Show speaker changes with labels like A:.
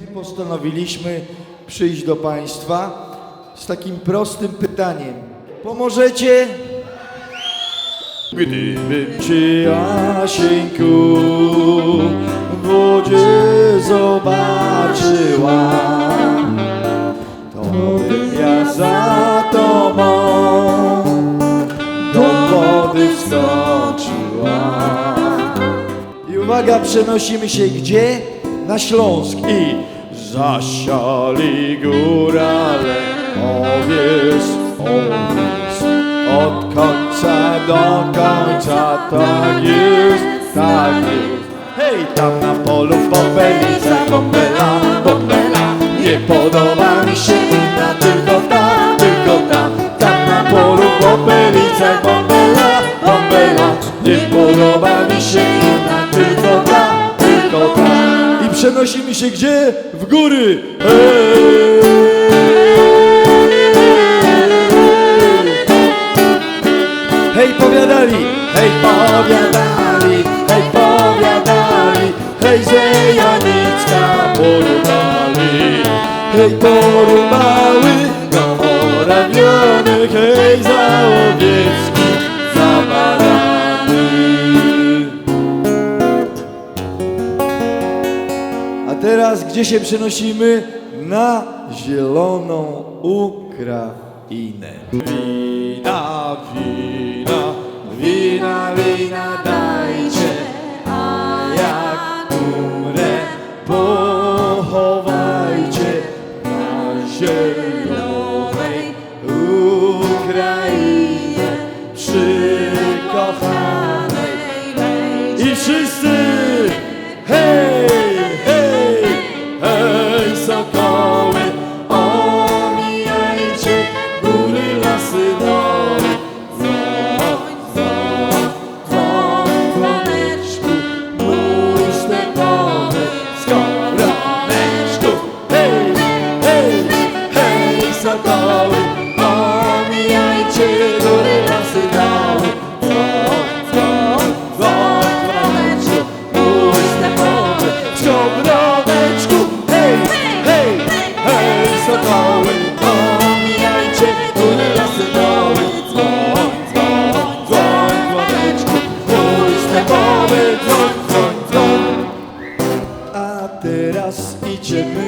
A: My postanowiliśmy przyjść do Państwa z takim prostym pytaniem. Pomożecie? Gdybym Cię, Jasieńku, w wodzie zobaczyła, to bym ja za Tobą do wody wskoczyła. I uwaga, przenosimy się gdzie? Na Śląsk i zasiali górale owies, owies od końca do końca tak jest, tak jest. Hej, tam na polu w popelicach bombela, bombela Nie podoba mi się przenosimy się gdzie? W góry! Hej! Hej powiadali, hej powiadali, hej powiadali, hej że Janicka porubali, hej porubały Morawiony, teraz gdzie się przenosimy? Na zieloną Ukrainę. Wina, wina, wina, wina dajcie, a jak umrę, pochowajcie na ziemi. teraz idziemy.